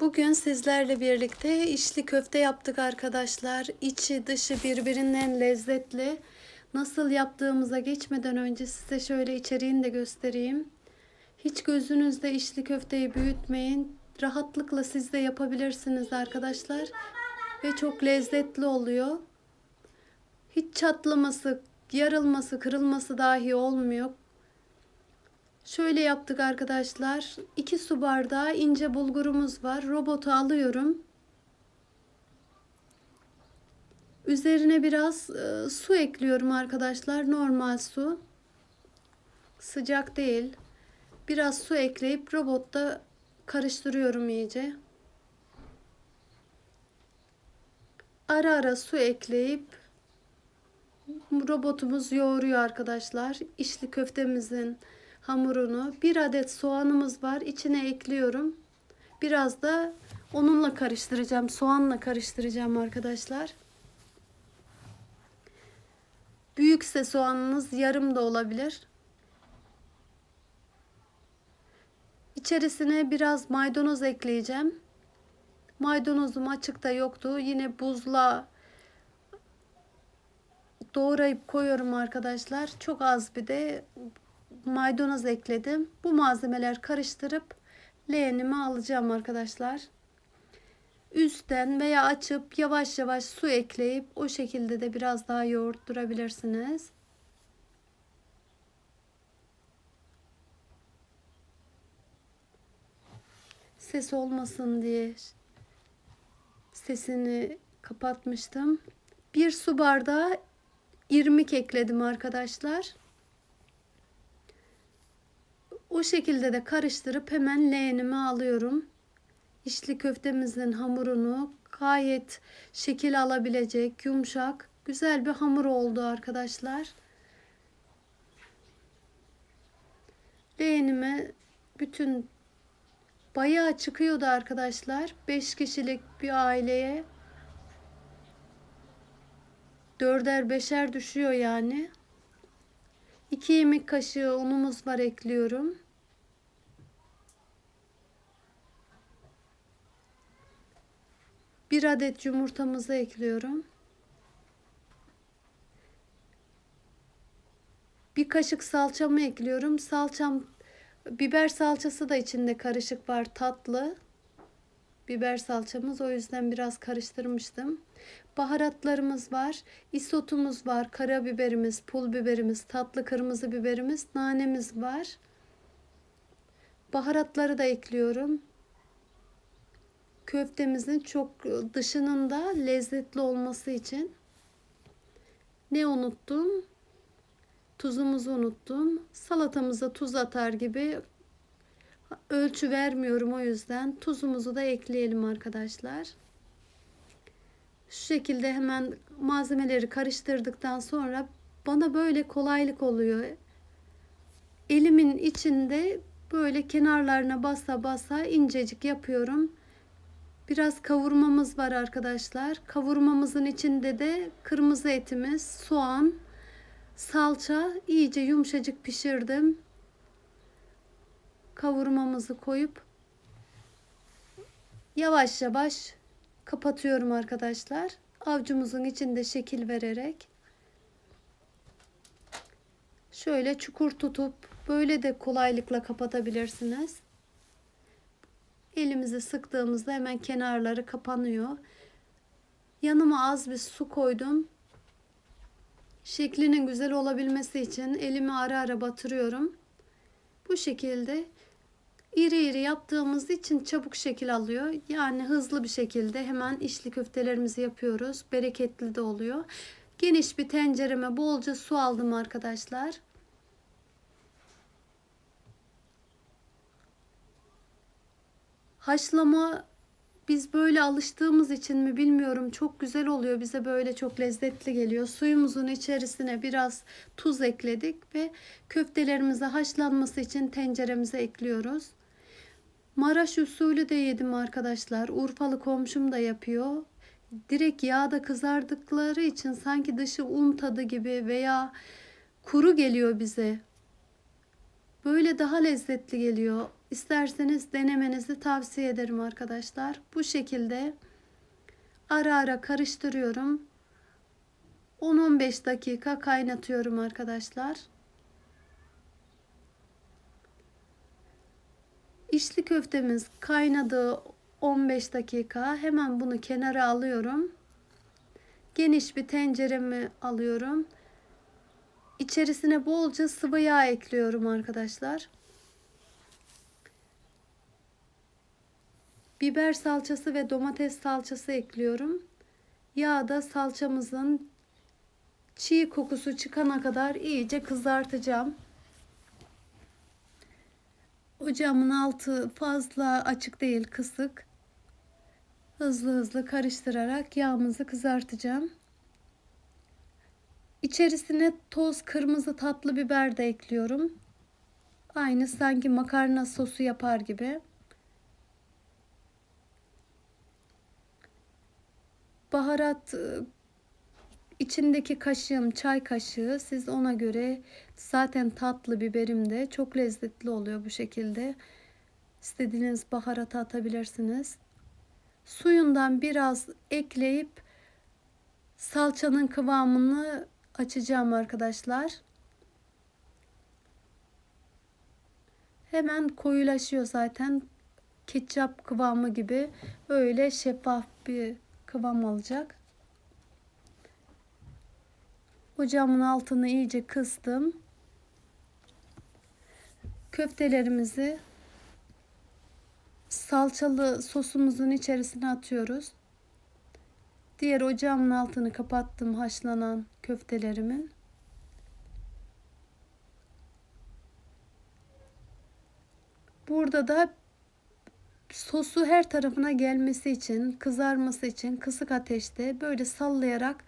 Bugün sizlerle birlikte içli köfte yaptık arkadaşlar. İçi dışı birbirinden lezzetli. Nasıl yaptığımıza geçmeden önce size şöyle içeriğini de göstereyim. Hiç gözünüzde içli köfteyi büyütmeyin. Rahatlıkla siz de yapabilirsiniz arkadaşlar. Ve çok lezzetli oluyor. Hiç çatlaması, yarılması, kırılması dahi olmuyor. Şöyle yaptık arkadaşlar. 2 su bardağı ince bulgurumuz var. Robotu alıyorum. Üzerine biraz e, su ekliyorum arkadaşlar. Normal su. Sıcak değil. Biraz su ekleyip robotta karıştırıyorum iyice. Ara ara su ekleyip robotumuz yoğuruyor arkadaşlar. İçli köftemizin hamurunu. Bir adet soğanımız var içine ekliyorum. Biraz da onunla karıştıracağım soğanla karıştıracağım arkadaşlar. Büyükse soğanınız yarım da olabilir. İçerisine biraz maydanoz ekleyeceğim. Maydanozum açıkta yoktu. Yine buzla doğrayıp koyuyorum arkadaşlar. Çok az bir de maydanoz ekledim. Bu malzemeler karıştırıp leğenime alacağım arkadaşlar. Üstten veya açıp yavaş yavaş su ekleyip o şekilde de biraz daha yoğurtturabilirsiniz. Ses olmasın diye sesini kapatmıştım. Bir su bardağı irmik ekledim arkadaşlar. O şekilde de karıştırıp hemen leğenime alıyorum. İçli köftemizin hamurunu gayet şekil alabilecek, yumuşak, güzel bir hamur oldu arkadaşlar. Leğenime bütün bayağı çıkıyordu arkadaşlar. 5 kişilik bir aileye dörder beşer düşüyor yani. 2 yemek kaşığı unumuz var ekliyorum. Bir adet yumurtamızı ekliyorum. Bir kaşık salçamı ekliyorum. Salçam biber salçası da içinde karışık var tatlı. Biber salçamız o yüzden biraz karıştırmıştım. Baharatlarımız var. Isotumuz var. Karabiberimiz, pul biberimiz, tatlı kırmızı biberimiz, nanemiz var. Baharatları da ekliyorum. Köftemizin çok dışının da lezzetli olması için. Ne unuttum? Tuzumuzu unuttum. Salatamıza tuz atar gibi ölçü vermiyorum o yüzden. Tuzumuzu da ekleyelim arkadaşlar. Şu şekilde hemen malzemeleri karıştırdıktan sonra bana böyle kolaylık oluyor. Elimin içinde böyle kenarlarına basa basa incecik yapıyorum. Biraz kavurmamız var arkadaşlar. Kavurmamızın içinde de kırmızı etimiz, soğan, salça iyice yumuşacık pişirdim. Kavurmamızı koyup yavaş yavaş kapatıyorum arkadaşlar. Avcumuzun içinde şekil vererek şöyle çukur tutup böyle de kolaylıkla kapatabilirsiniz. Elimizi sıktığımızda hemen kenarları kapanıyor. Yanıma az bir su koydum. Şeklinin güzel olabilmesi için elimi ara ara batırıyorum. Bu şekilde iri iri yaptığımız için çabuk şekil alıyor. Yani hızlı bir şekilde hemen içli köftelerimizi yapıyoruz. Bereketli de oluyor. Geniş bir tencereme bolca su aldım arkadaşlar. Haşlama biz böyle alıştığımız için mi bilmiyorum çok güzel oluyor. Bize böyle çok lezzetli geliyor. Suyumuzun içerisine biraz tuz ekledik ve köftelerimizi haşlanması için tenceremize ekliyoruz. Maraş usulü de yedim arkadaşlar. Urfalı komşum da yapıyor. Direkt yağda kızardıkları için sanki dışı un tadı gibi veya kuru geliyor bize. Böyle daha lezzetli geliyor. İsterseniz denemenizi tavsiye ederim arkadaşlar. Bu şekilde ara ara karıştırıyorum. 10-15 dakika kaynatıyorum arkadaşlar. İçli köftemiz kaynadı 15 dakika. Hemen bunu kenara alıyorum. Geniş bir tenceremi alıyorum. İçerisine bolca sıvı yağ ekliyorum arkadaşlar. Biber salçası ve domates salçası ekliyorum. Yağda salçamızın çiğ kokusu çıkana kadar iyice kızartacağım. Ocağımın altı fazla açık değil, kısık. Hızlı hızlı karıştırarak yağımızı kızartacağım. İçerisine toz kırmızı tatlı biber de ekliyorum. Aynı sanki makarna sosu yapar gibi. Baharat e, içindeki kaşığım çay kaşığı. Siz ona göre zaten tatlı biberim de çok lezzetli oluyor bu şekilde. İstediğiniz baharatı atabilirsiniz. Suyundan biraz ekleyip salçanın kıvamını açacağım arkadaşlar. Hemen koyulaşıyor zaten. Ketçap kıvamı gibi öyle şeffaf bir kıvam alacak. Ocağımın altını iyice kıstım. Köftelerimizi salçalı sosumuzun içerisine atıyoruz. Diğer ocağımın altını kapattım haşlanan köftelerimin. Burada da sosu her tarafına gelmesi için, kızarması için kısık ateşte böyle sallayarak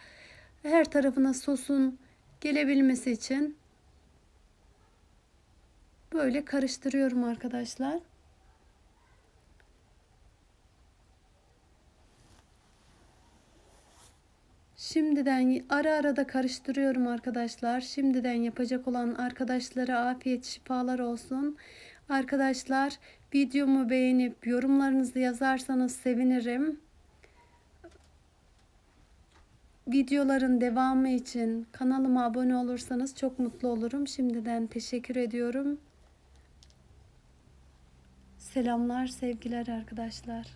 her tarafına sosun gelebilmesi için böyle karıştırıyorum arkadaşlar. Şimdiden ara ara da karıştırıyorum arkadaşlar. Şimdiden yapacak olan arkadaşlara afiyet şifalar olsun. Arkadaşlar videomu beğenip yorumlarınızı yazarsanız sevinirim. Videoların devamı için kanalıma abone olursanız çok mutlu olurum. Şimdiden teşekkür ediyorum. Selamlar, sevgiler arkadaşlar.